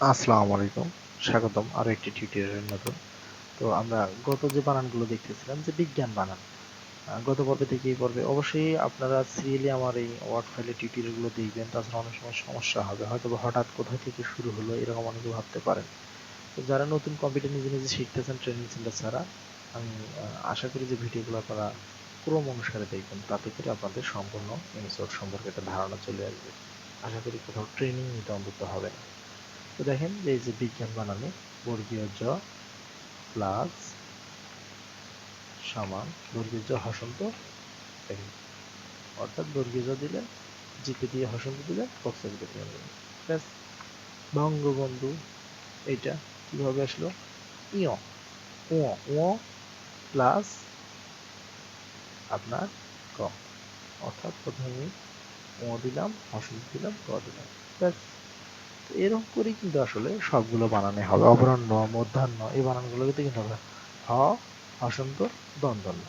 আসসালামু আলাইকুম। স্বাগতম আরও একটি টিউটোরিয়ালের নতুন তো আমরা গত যে বানানগুলো দেখতেছিলাম যে বিজ্ঞান বানান গত পর্বে থেকে এই পর্বে অবশ্যই আপনারা সিরিয়ালি আমার এই ওয়ার্ড ফাইলে টিউটোরিয়ালগুলো দেখবেন। তাছাড়া অনেক সময় সমস্যা হবে। হয়তো হঠাৎ কোথা থেকে শুরু হলো এরকম অনেকে ভাবতে পারেন। তো যারা নতুন কম্পিউটার নিজে নিজে শিখতেছেন ট্রেনিং সেন্টার ছাড়া, আমি আশা করি যে ভিডিওগুলো আপনারা ক্রম অনুসারে দেখবেন। তাতে করে আপনাদের সম্পূর্ণ এমএসওয়ার্ড সম্পর্কে একটা ধারণা চলে আসবে। আশা করি কোথাও ট্রেনিং নিতে অন্তত হবে না। তো দেখেন যে এই যে বিজ্ঞান বানানে, বর্গীয় জ প্লাস সমান বর্গীয় জ হসন্ত দেখেন অর্থাৎ বর্গীয় জ দিলেন জিপে দিয়ে হসন্ত দিলেন বক্সে দিকে দিয়ে দিলেন ব্যাস। বঙ্গবন্ধু, এইটা কীভাবে আসলো? ইয়, ও ও প্লাস আপনার ক। অর্থাৎ প্রথমে ও দিলাম, হসন্ত দিলাম, ক দিলাম। ব্যাস। তো এরকম করেই কিন্তু আসলে সবগুলো বানানো হবে। অপরাহ্ন মধ্যাহ্ন এই বানানগুলো কিন্তু হবে। হ হসন্ত দন্তন্য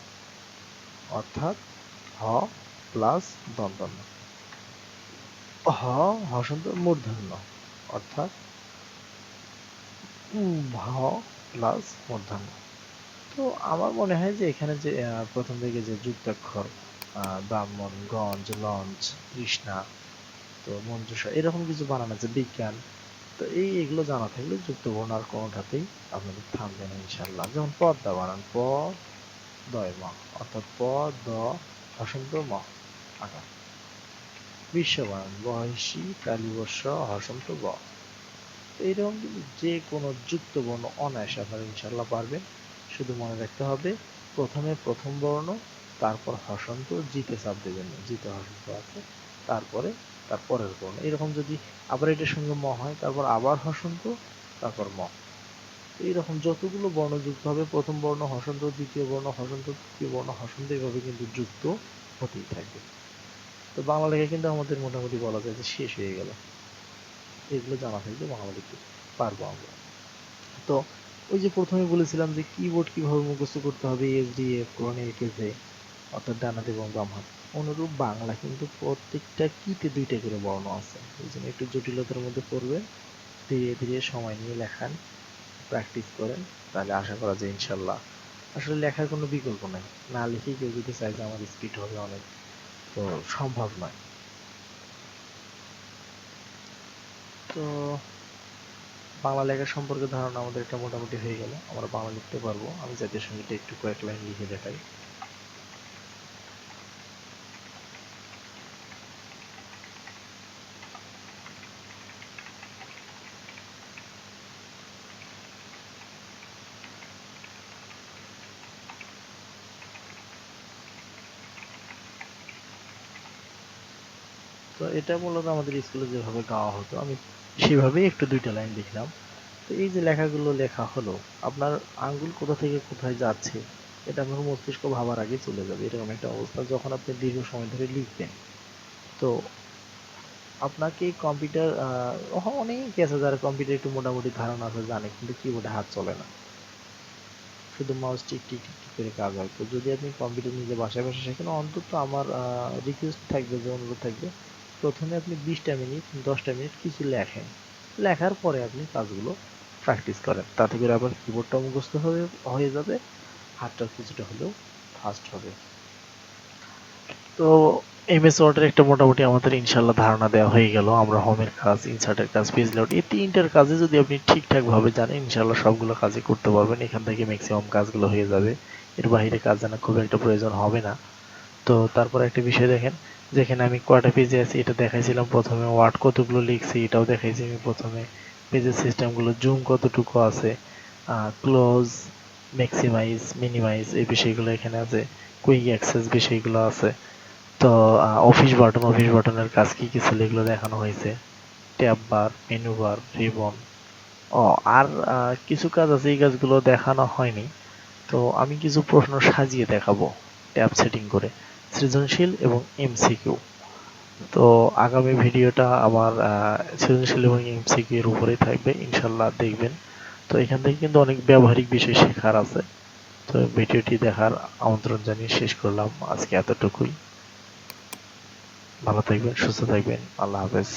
অর্থাৎ হ প্লাস দন্তন্য হ হসন্ত মূর্ধন্য অর্থাৎ হ প্লাস মূর্ধন্য তো আমার মনে হয় যে এখানে যে প্রথম দিকে যে যুক্তাক্ষর ব্রাহ্মণ, গঞ্জ, লঞ্চ, কৃষ্ণা তো মঞ্জুষা এরকম কিছু বানানো আছে, বিজ্ঞান। তো এই এগুলো জানা থাকলে যুক্ত বর্ণ আর কোনোটাতেই আপনাদের থামবে না ইনশাল্লাহ যেমন পদ্মা বানান প দয় ম, অর্থাৎ প দ হসন্ত ম, আকার। বিশ্ব বানান বহিষী কালীবর্ষ হসন্ত ব। এইরকম কিন্তু যে কোনো যুক্ত বর্ণ অনায়াসে আপনারা ইনশাল্লাহ পারবেন। শুধু মনে রাখতে হবে, প্রথমে প্রথম বর্ণ, তারপর হসন্ত জিতে চাপ দেবেন জিতে হসন্ত আছে, তারপরে তার পরের বর্ণ এরকম যদি আবার এটার সঙ্গে ম হয়, তারপর আবার হসন্ত, তারপর ম। এইরকম যতগুলো বর্ণ যুক্ত হবে, প্রথম বর্ণ হসন্ত, দ্বিতীয় বর্ণ হসন্ত, তৃতীয় বর্ণ হসন্ত এইভাবে কিন্তু যুক্ত হতেই থাকবে। তো বাংলা লেখা কিন্তু আমাদের মোটামুটি বলা যায় যে শেষ হয়ে গেল। এগুলো জানা থাকলে বাংলা লিখতে পারব আমরা। তো ওই যে প্রথমে বলেছিলাম যে কিবোর্ড কীভাবে মুখস্থ করতে হবে এস ডি এফ কোরআনে এঁকেছে অর্থাৎ ডান হাত এবং বাম হাত। অনুরূপ বাংলা, কিন্তু প্রত্যেকটা কিতে দুইটা করে বর্ণ আছে। এই জন্য একটু জটিলতার মধ্যে পড়বেন। ধীরে ধীরে সময় নিয়ে লেখান প্র্যাকটিস করেন, তাহলে আশা করা যায় ইনশাল্লাহ আসলে লেখার কোনো বিকল্প নাই। না লিখে কেউ যদি চায় যে আমার স্পিড হবে অনেক, তো সম্ভব নয়। তো বাংলা লেখা সম্পর্কে ধারণা আমাদের এটা মোটামুটি হয়ে গেল। আমরা বাংলা লিখতে পারব। আমি জাতীয় সঙ্গীতটা একটু কয়েক লাইন লিখে দেখাই। তো এটা মূলত আমাদের স্কুলে যেভাবে গাওয়া হতো, আমি সেভাবেই একটু দুইটা লাইন লিখলাম। তো এই যে লেখাগুলো লেখা হলো, আপনার আঙ্গুল কোথা থেকে কোথায় যাচ্ছে, এটা আপনার মস্তিষ্ক ভাবার আগে চলে যাবে, এরকম একটা অবস্থা যখন আপনি দীর্ঘ সময় ধরে লিখবেন। তো আপনাকে কম্পিউটার অনেক আছে যারা কম্পিউটার একটু মোটামুটি ধারণা আছে, জানে, কিন্তু কিবোর্ডে হাত চলে না। শুধু মাউস টিক টিক টিক করে কাজ হয়। তো যদি আপনি কম্পিউটার নিজে বাসায় বাসায় শেখেন, অন্তত আমার রিকোয়েস্ট থাকবে যে, অনুরোধ থাকবে প্রথমে আপনি বিশটা মিনিট, দশটা মিনিট কিছু লেখেন। লেখার পরে আপনি কাজগুলো প্র্যাকটিস করেন। তাতে করে আবার কিবোর্ডটা মুখস্থ হয়ে হয়ে যাবে, হাতটা কিছুটা হলেও ফাস্ট হবে। তো এমএস ওয়ার্ডের একটা মোটামুটি আমাদের ইনশাল্লাহ ধারণা দেওয়া হয়ে গেল। আমরা হোমের কাজ ইনসার্টের কাজ পেজ লেআউট এই তিনটার কাজে যদি আপনি ঠিকঠাক ভাবে জানেন ইনশাল্লাহ সবগুলো কাজই করতে পারবেন। এখান থেকে ম্যাক্সিমাম কাজগুলো হয়ে যাবে। এর বাইরে কাজ জানা খুব একটা প্রয়োজন হবে না। তো তারপর একটা বিষয় দেখেন, যেখানে আমি কয়টা পেজে আছি এটা দেখাইছিলাম প্রথমে ওয়ার্ড কতগুলো লিখছি এটাও দেখাইছি আমি প্রথমে। পেজের সিস্টেমগুলো জুম কতটুকু আছে ক্লোজ ম্যাক্সিমাইজ মিনিমাইজ এই বিষয়গুলো এখানে আছে কুইক অ্যাক্সেস বিষয়গুলো আছে। তো অফিস বাটন অফিস বাটনের কাজ কি কি ছিল এগুলো দেখানো হয়েছে। Tab bar menu bar ribbon ও, আর কিছু কাজ আছে, এই কাজগুলো দেখানো হয়নি। তো আমি কিছু প্রশ্ন সাজিয়ে দেখাবো ট্যাব সেটিং করে। সৃজনশীল এবং এমসিকিউ তো আগামী ভিডিওটা আমার সৃজনশীল এবং এমসিকিউ এর উপরেই থাকবে, ইনশাল্লাহ দেখবেন। তো এখান থেকে কিন্তু অনেক ব্যবহারিক বিষয় শেখার আছে। তো ভিডিওটি দেখার আমন্ত্রণ জানিয়ে শেষ করলাম। আজকে এতটুকুই। ভালো থাকবেন, সুস্থ থাকবেন। আল্লাহ হাফেজ।